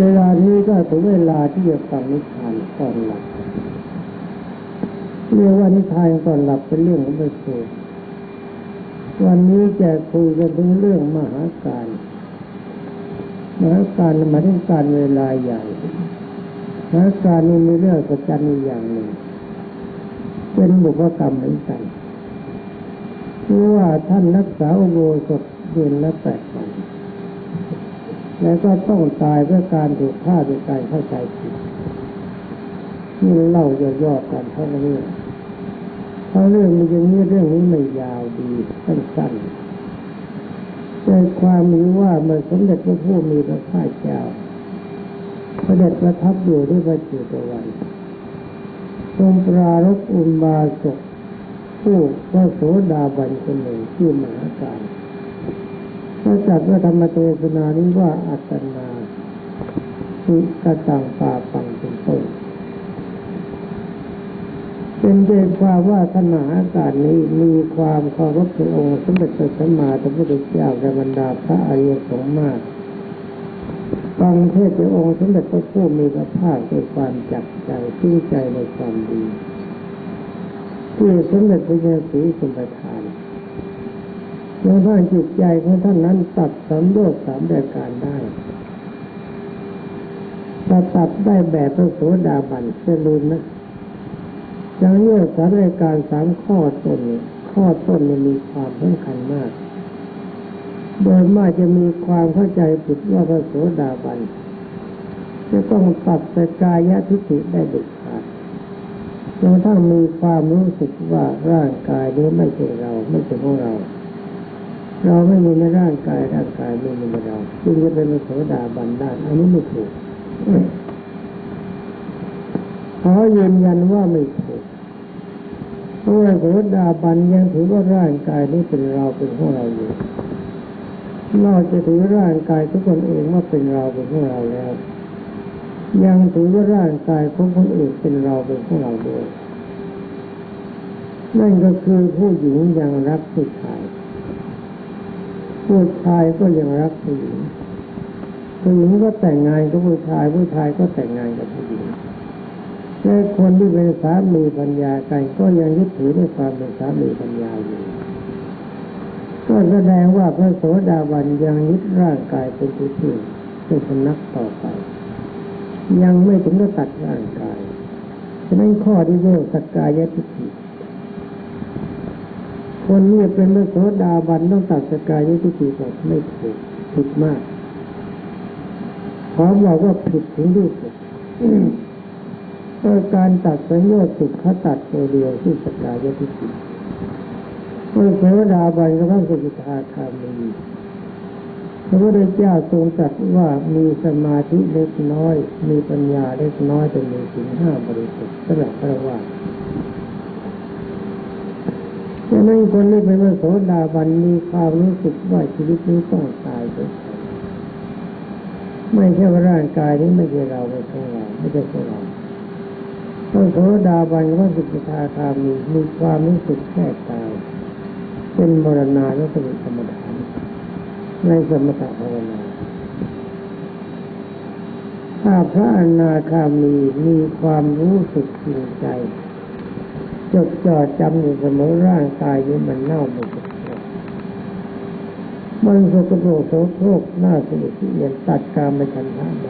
เวลานี้ก็ถึงเวลาที่จะฟังนิทานก่อนหลับเรื่องว่านิทานก่อนหลับเป็นเรื่องของพระสูตรวันนี้จะคุยกันถึงเรื่องมหาการมหาการมาถึงการเวลาใหญ่มหาการนี้มีเรื่องประจันอย่างหนึ่ง เป็นบุพกรรมเหมือนกันคือว่าท่านรักษาอุโบสถเดือนละแปด แล้วก็ต้องตายเพื่อการถูกฆ่าโดยการเข้าใจผิดนี่เล่าย่อๆกันเท่านี้เพราะเรื่องมันอย่างนี้เรื่องนี้ไม่ยาวดีสั้นๆใจความมีว่าเมื่อสมเด็จพระผู้มีพระภาคเจ้าเด็จประทับอยู่ที่พระจุตวันทรงปรารภอุบาสกผู้พระโสดาบันคนหนึ่งชื่อมหาการ ระจัดว่าธรรมเทศนานี้ว่าอัตนาสุกตังปาปังเป็นต้นเป็นใจความว่าท่านมหาการนี้มีความเคารพในองค์สมเด็จพระสัมมาสัมพุทธเจ้าและบรรดาพระอริยสงฆ์มากฟังเทศในองค์สมเด็จพระผู้มีพระภาคด้วยความจับใจชื่นใจในความดีที่สมเด็จพระเจ้าศรีสุปทา นจนท่านจิตใจของท่านนั้นตัดสำโยชน์สามรายการได้ถ้าตัดได้แบบพระโสดาบันจะลืมนะจังโยชน์สามรายการสามข้อต้นนี้ข้อต้นนี้มีความสำคัญมาก โดยมากจะมีความเข้าใจผิดว่าพระโสดาบันจะต้องตัดสกายะทิฏฐิได้เด็ดขาดจนทั้งมีความรู้สึกว่าร่างกายนี้ไม่ใช่เราไม่ใช่ของเรา เราไม่มีในร่างกายร่างกายไม่มีในเราจึงจะเป็นโสดาบันได้อันนี้ไม่ถูกขอยืนยันว่าไม่ถูกเพราะว่าโสดาบันยังถือว่าร่างกายนี้เป็นเราเป็นของเราอยู่นอกจากถือร่างกายทุกคนเองว่าเป็นเราเป็นของเราแล้ว ยังถือว่าร่างกายของคนอื่นเป็นเราเป็นของเราด้วยนั่นก็คือผู้หญิงยังรักผู้ชาย ผู้ชายก็ยังรักผู้หญิงผู้หญิงก็แต่งงานกับผู้ชาย ผู้ชายก็แต่งงานกับผู้หญิงและคนที่เป็นสามีปัญญากันก็ยังยึดถือในความเป็นสามีปัญญาอยู่ก็แสดงว่าพระโสดาบันยังยึดร่างกายเป็นที่พึ่งเป็นสนักต่อไป ยังไม่ถึงกับตัดร่างกายฉะนั้นข้อที่เรียกสกกายทิฏฐิ คนนี้เป็นพระโสดาบันต้องตัดสกายทิฏฐิก่อนไม่ถูกผิดมากขอบอกว่าผิดถึงที่สุดก็การตัดสัญญาสุขตัดตัวเดียวที่สกายทิฏฐิพระโสดาบันก็ต้องสุทาคามีพระพุทธเจ้าทรงตรัสว่ามีสมาธิเล็กน้อย มีปัญญาเล็กน้อยแต่มีสิ่งห้าบริสุทธิ์สำหรับพระว่าดัง นั้นคนที่เป็นพระโสดาบันมีความรู้สึกว่าชีวิตนี้ต้องตายไปไม่ใช่ว่าร่างกายนี้ไม่ใช่เราไม่ใช่เราไม่ใช่ของเราพระโสดาบันว่าสุทาคามีมีความรู้สึกแค่ตาย เป็นมรณาและเป็นธรรมดาในสมถะภาวนาถ้าพระอนาคามีมีความรู้สึกจริงใจ จดจ่อจำอยู่เสมอร่างกายนี้มันเน่าหมดมันสกปรกโสโครกหน้าสนิทเอียนตัดการมาชันทะได้